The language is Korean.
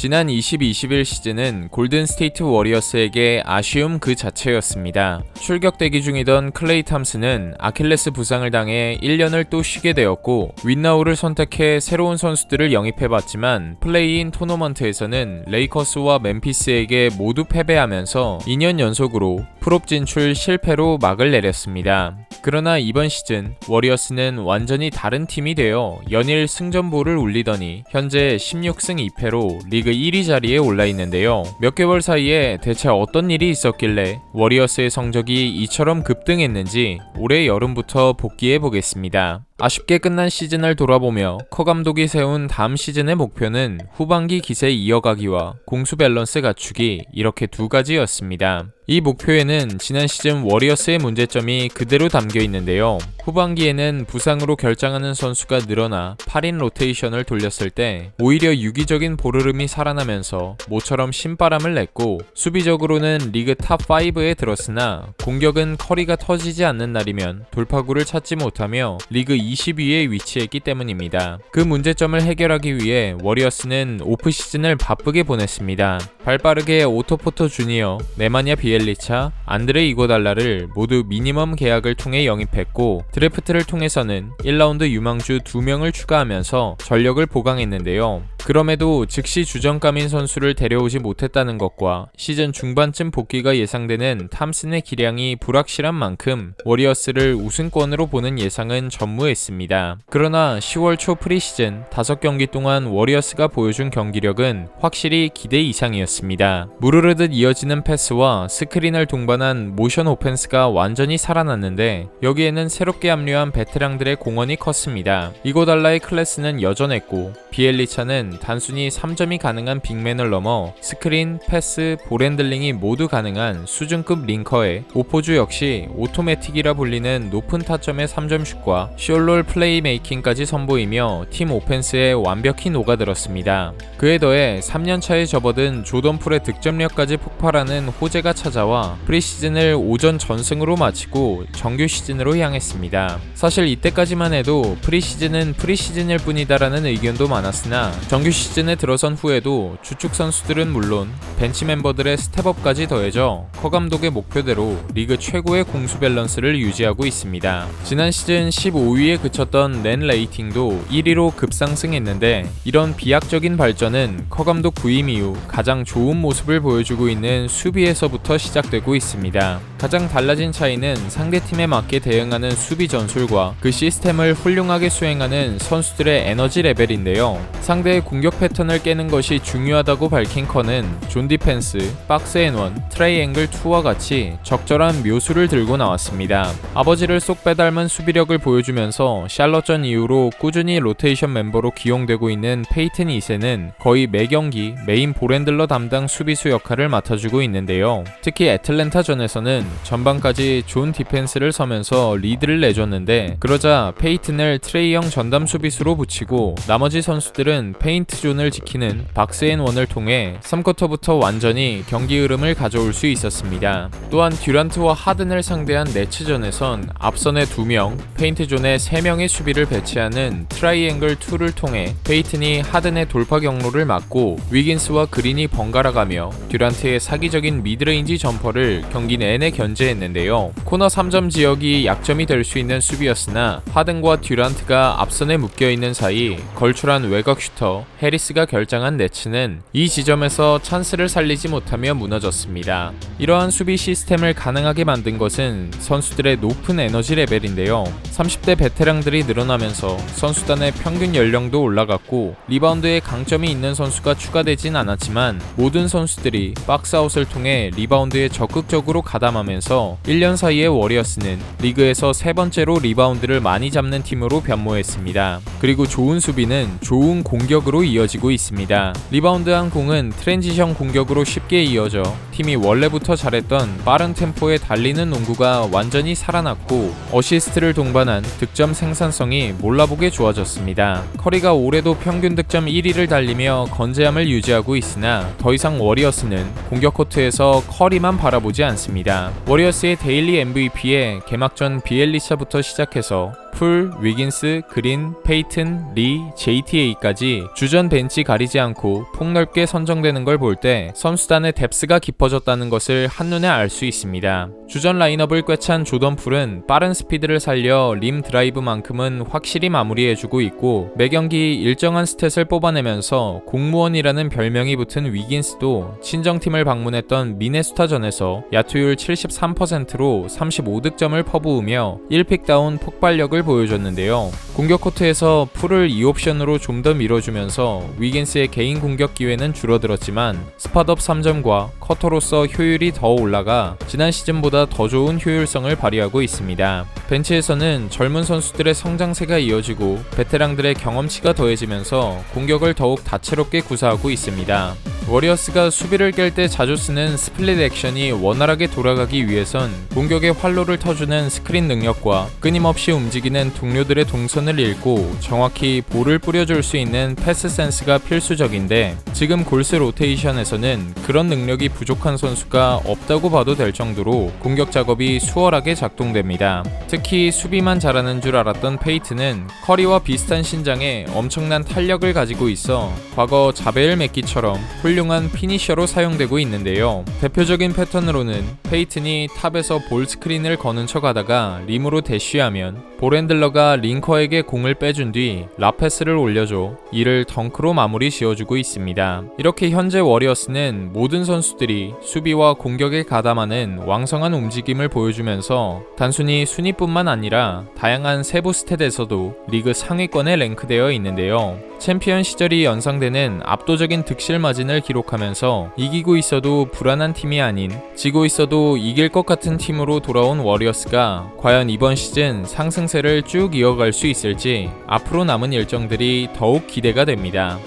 지난 20-21 시즌은 골든 스테이트 워리어스에게 아쉬움 그 자체였습니다. 출격 대기 중이던 클레이 탐스는 아킬레스 부상을 당해 1년을 또 쉬게 되었고 윈나우를 선택해 새로운 선수들을 영입해봤지만 플레이인 토너먼트에서는 레이커스와 멤피스에게 모두 패배하면서 2년 연속으로 프롭 진출 실패로 막을 내렸습니다. 그러나 이번 시즌 워리어스는 완전히 다른 팀이 되어 연일 승전보를 울리더니 현재 16승 2패로 리그 1위 자리에 올라 있는데요. 몇 개월 사이에 대체 어떤 일이 있었길래 워리어스의 성적이 이처럼 급등했는지 올해 여름부터 복귀해 보겠습니다. 아쉽게 끝난 시즌을 돌아보며 커 감독이 세운 다음 시즌의 목표는 후반기 기세 이어가기와 공수 밸런스 갖추기 이렇게 두 가지였습니다. 이 목표에는 지난 시즌 워리어스의 문제점이 그대로 담겨 있는데요. 후반기에는 부상으로 결장하는 선수가 늘어나 8인 로테이션을 돌렸을 때 오히려 유기적인 볼흐름이 살아나면서 모처럼 신바람을 냈고 수비적으로는 리그 탑 5에 들었으나 공격은 커리가 터지지 않는 날이면 돌파구를 찾지 못하며 리그 20위에 위치했기 때문입니다. 그 문제점을 해결하기 위해 워리어스는 오프 시즌을 바쁘게 보냈습니다. 발빠르게 오토포토 주니어, 네마냐 비엘리차, 안드레 이고달라를 모두 미니멈 계약을 통해 영입했고 드래프트를 통해서는 1라운드 유망주 2명을 추가하면서 전력을 보강했는데요. 그럼에도 즉시 주전감인 선수를 데려오지 못했다는 것과 시즌 중반쯤 복귀가 예상되는 탐슨의 기량이 불확실한 만큼 워리어스를 우승권으로 보는 예상은 전무했습니다. 그러나 10월 초 프리시즌 5경기 동안 워리어스가 보여준 경기력은 확실히 기대 이상이었습니다. 무르르듯 이어지는 패스와 스크린을 동반한 모션 오펜스가 완전히 살아났는데 여기에는 새롭게 합류한 베테랑들의 공헌이 컸습니다. 이고달라의 클래스는 여전했고 비엘리차는 단순히 3점이 가능한 빅맨을 넘어 스크린, 패스, 볼핸들링이 모두 가능한 수준급 링커에 오포주 역시 오토매틱이라 불리는 높은 타점의 3점슛과 숄롤 플레이메이킹까지 선보이며 팀 오펜스에 완벽히 녹아들었습니다. 그에 더해 3년차에 접어든 조던 풀의 득점력까지 폭발하는 호재가 찾아와 프리시즌을 오전 전승으로 마치고 정규 시즌으로 향했습니다. 사실 이때까지만 해도 프리시즌은 프리시즌일 뿐이다라는 의견도 많았으나 정규 시즌에 들어선 후에도 주축 선수들은 물론 벤치 멤버들의 스텝업까지 더해져 커 감독의 목표대로 리그 최고의 공수 밸런스를 유지하고 있습니다. 지난 시즌 15위에 그쳤던 렌 레이팅도 1위로 급상승했는데 이런 비약적인 발전은 커 감독 부임 이후 가장 좋은 모습을 보여주고 있는 수비에서부터 시작되고 있습니다. 가장 달라진 차이는 상대팀에 맞게 대응하는 수비 전술과 그 시스템을 훌륭하게 수행하는 선수들의 에너지 레벨인데요. 상대의 공격 패턴을 깨는 것이 중요하다고 밝힌 커는 존 디펜스, 박스 앤원, 트레이앵글 2와 같이 적절한 묘수를 들고 나왔습니다. 아버지를 쏙 빼닮은 수비력을 보여주면서 샬럿전 이후로 꾸준히 로테이션 멤버로 기용되고 있는 페이튼 2세는 거의 매 경기 메인 볼핸들러 담당 수비수 역할을 맡아주고 있는데요. 특히 애틀랜타전에서는 전반까지 좋은 디펜스를 서면서 리드를 내줬는데 그러자 페이튼을 트레이형 전담 수비수로 붙이고 나머지 선수들은 페인트 존을 지키는 박스앤원을 통해 3쿼터부터 완전히 경기 흐름을 가져올 수 있었습니다. 또한 듀란트와 하든을 상대한 네츠전에선 앞선의 2명, 페인트 존에 3명의 수비를 배치하는 트라이앵글 2를 통해 페이튼이 하든의 돌파 경로를 막고 위긴스와 그린이 번갈아가며 듀란트의 사기적인 미드레인지 점퍼를 경기 내내 견제했는데요. 코너 3점 지역이 약점이 될 수 있는 수비였으나 하든과 듀란트가 앞선에 묶여있는 사이 걸출한 외곽 슈터 해리스가 결정한 네츠는 이 지점에서 찬스를 살리지 못하며 무너졌습니다. 이러한 수비 시스템을 가능하게 만든 것은 선수들의 높은 에너지 레벨인데요. 30대 베테랑들이 늘어나면서 선수단의 평균 연령도 올라갔고 리바운드에 강점이 있는 선수가 추가되진 않았지만 모든 선수들이 박스아웃을 통해 리바운드에 적극적으로 가담하 면서 1년 사이에 워리어스는 리그에서 세 번째로 리바운드를 많이 잡는 팀으로 변모했습니다. 그리고 좋은 수비는 좋은 공격으로 이어지고 있습니다. 리바운드한 공은 트랜지션 공격으로 쉽게 이어져 팀이 원래부터 잘했던 빠른 템포에 달리는 농구가 완전히 살아났고 어시스트를 동반한 득점 생산성이 몰라보게 좋아졌습니다. 커리가 올해도 평균 득점 1위를 달리며 건재함을 유지하고 있으나 더 이상 워리어스는 공격 코트에서 커리만 바라보지 않습니다. 워리어스의 데일리 MVP에 개막전 비엘리차부터 시작해서 풀, 위긴스, 그린, 페이튼, 리, JTA까지 주전 벤치 가리지 않고 폭넓게 선정되는 걸 볼 때 선수단의 뎁스가 깊어졌다는 것을 한눈에 알 수 있습니다. 주전 라인업을 꿰찬 조던 풀은 빠른 스피드를 살려 림 드라이브만큼은 확실히 마무리해주고 있고 매 경기 일정한 스탯을 뽑아내면서 공무원이라는 별명이 붙은 위긴스도 친정팀을 방문했던 미네소타전에서 야투율 73%로 35득점을 퍼부으며 1픽다운 폭발력을 보여줬는데요. 공격 코트에서 풀을 2옵션으로 좀 더 밀어주면서 위긴스의 개인 공격 기회는 줄어들었지만 스팟업 3점과 커터로서 효율이 더 올라가 지난 시즌보다 더 좋은 효율성을 발휘하고 있습니다. 벤치에서는 젊은 선수들의 성장세가 이어지고 베테랑들의 경험치가 더해지면서 공격을 더욱 다채롭게 구사하고 있습니다. 워리어스가 수비를 깰 때 자주 쓰는 스플릿 액션이 원활하게 돌아가기 위해선 공격의 활로를 터주는 스크린 능력과 끊임없이 움직이는 동료들의 동선을 읽고 정확히 볼을 뿌려줄 수 있는 패스 센스가 필수적인데 지금 골스 로테이션에서는 그런 능력이 부족한 선수가 없다고 봐도 될 정도로 공격 작업이 수월하게 작동됩니다. 특히 수비만 잘하는 줄 알았던 페이트는 커리와 비슷한 신장에 엄청난 탄력을 가지고 있어 과거 자베일 맥기처럼 훌륭한 피니셔로 사용되고 있는데요. 대표적인 패턴으로는 페이튼이 탑에서 볼 스크린을 거는 척 하다가 림으로 대쉬하면 볼핸들러가 링커에게 공을 빼준 뒤 라패스를 올려줘 이를 덩크로 마무리 지어주고 있습니다. 이렇게 현재 워리어스는 모든 선수들이 수비와 공격에 가담하는 왕성한 움직임을 보여주면서 단순히 순위뿐만 아니라 다양한 세부 스탯에서도 리그 상위권에 랭크되어 있는데요. 챔피언 시절이 연상되는 압도적인 득실 마진을 기록하면서 이기고 있어도 불안한 팀이 아닌 지고 있어도 이길 것 같은 팀으로 돌아온 워리어스가 과연 이번 시즌 상승세를 쭉 이어갈 수 있을지 앞으로 남은 일정들이 더욱 기대가 됩니다.